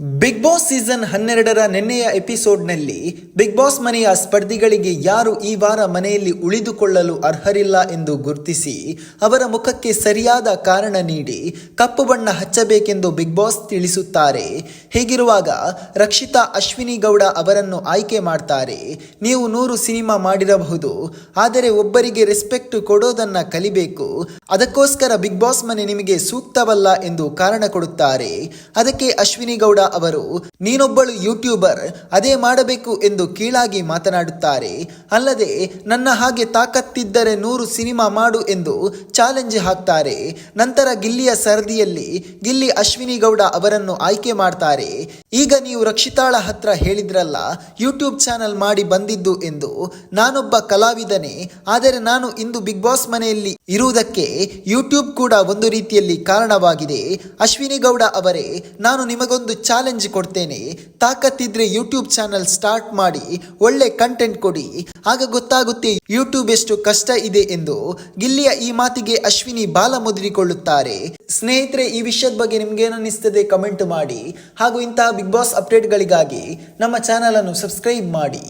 Big boss season ಹನ್ನೆರಡರ ನಿನ್ನೆಯ ಎಪಿಸೋಡ್ನಲ್ಲಿ big boss ಮನೆಯ ಸ್ಪರ್ಧಿಗಳಿಗೆ ಯಾರು ಈ ವಾರ ಮನೆಯಲ್ಲಿ ಉಳಿದುಕೊಳ್ಳಲು ಅರ್ಹರಿಲ್ಲ ಎಂದು ಗುರುತಿಸಿ ಅವರ ಮುಖಕ್ಕೆ ಸರಿಯಾದ ಕಾರಣ ನೀಡಿ ಕಪ್ಪು ಬಣ್ಣ ಹಚ್ಚಬೇಕೆಂದು ಬಿಗ್ ಬಾಸ್ ತಿಳಿಸುತ್ತಾರೆ. ಹೀಗಿರುವಾಗ ರಕ್ಷಿತಾ ಅಶ್ವಿನಿ ಗೌಡ ಅವರನ್ನು ಆಯ್ಕೆ ಮಾಡ್ತಾರೆ. ನೀವು ನೂರು ಸಿನಿಮಾ ಮಾಡಿರಬಹುದು, ಆದರೆ ಒಬ್ಬರಿಗೆ ರೆಸ್ಪೆಕ್ಟ್ ಕೊಡೋದನ್ನ ಕಲಿಬೇಕು. ಅದಕ್ಕೋಸ್ಕರ ಬಿಗ್ ಬಾಸ್ ಮನೆ ನಿಮಗೆ ಸೂಕ್ತವಲ್ಲ ಎಂದು ಕಾರಣ ಕೊಡುತ್ತಾರೆ. ಅದಕ್ಕೆ ಅಶ್ವಿನಿ ಗೌಡ ಅವರು, ನೀನೊಬ್ಬಳು ಯೂಟ್ಯೂಬರ್, ಅದೇ ಮಾಡಬೇಕು ಎಂದು ಕೀಳಾಗಿ ಮಾತನಾಡುತ್ತಾರೆ. ಅಲ್ಲದೆ, ನನ್ನ ಹಾಗೆ ತಾಕತ್ತಿದ್ದರೆ ನೂರು ಸಿನಿಮಾ ಮಾಡು ಎಂದು ಚಾಲೆಂಜ್ ಹಾಕ್ತಾರೆ. ನಂತರ ಗಿಲ್ಲಿಯ ಸರದಿಯಲ್ಲಿ ಗಿಲ್ಲಿ ಅಶ್ವಿನಿ ಗೌಡ ಅವರನ್ನು ಆಯ್ಕೆ ಮಾಡ್ತಾರೆ. ಈಗ ನೀವು ರಕ್ಷಿತಾಳ ಹತ್ರ ಹೇಳಿದ್ರಲ್ಲ, ಯೂಟ್ಯೂಬ್ ಚಾನಲ್ ಮಾಡಿ ಬಂದಿದ್ದು ಎಂದು. ನಾನೊಬ್ಬ ಕಲಾವಿದನೇ, ಆದರೆ ನಾನು ಇಂದು ಬಿಗ್ ಬಾಸ್ ಮನೆಯಲ್ಲಿ ಇರುವುದಕ್ಕೆ ಯೂಟ್ಯೂಬ್ ಕೂಡ ಒಂದು ರೀತಿಯಲ್ಲಿ ಕಾರಣವಾಗಿದೆ. ಅಶ್ವಿನಿ ಗೌಡ ಅವರೇ, ನಾನು ನಿಮಗೊಂದು ಚಾಲೆಂಜ್ ಕೊಡ್ತೇನೆ. ತಾಕತ್ತಿದ್ರೆ ಯೂಟ್ಯೂಬ್ ಚಾನಲ್ ಸ್ಟಾರ್ಟ್ ಮಾಡಿ, ಒಳ್ಳೆ ಕಂಟೆಂಟ್ ಕೊಡಿ. ಆಗ ಗೊತ್ತಾಗುತ್ತೆ ಯೂಟ್ಯೂಬ್ ಎಷ್ಟು ಕಷ್ಟ ಇದೆ ಎಂದು. ಗಿಲ್ಲಿಯ ಈ ಮಾತಿಗೆ ಅಶ್ವಿನಿ ಬಾಲ ಮುದ್ರಿಕೊಳ್ಳುತ್ತಾರೆ ಸ್ನೇಹಿತರೆ, ಈ ವಿಷಯದ ಬಗ್ಗೆ ನಿಮ್ಗೇನಿಸ್ತದೆ ಕಮೆಂಟ್ ಮಾಡಿ. ಹಾಗೂ ಇಂತಹ ಬಿಗ್ ಬಾಸ್ ಅಪ್ಡೇಟ್ಗಳಿಗಾಗಿ ನಮ್ಮ ಚಾನಲ್ ಅನ್ನು ಸಬ್ಸ್ಕ್ರೈಬ್ ಮಾಡಿ.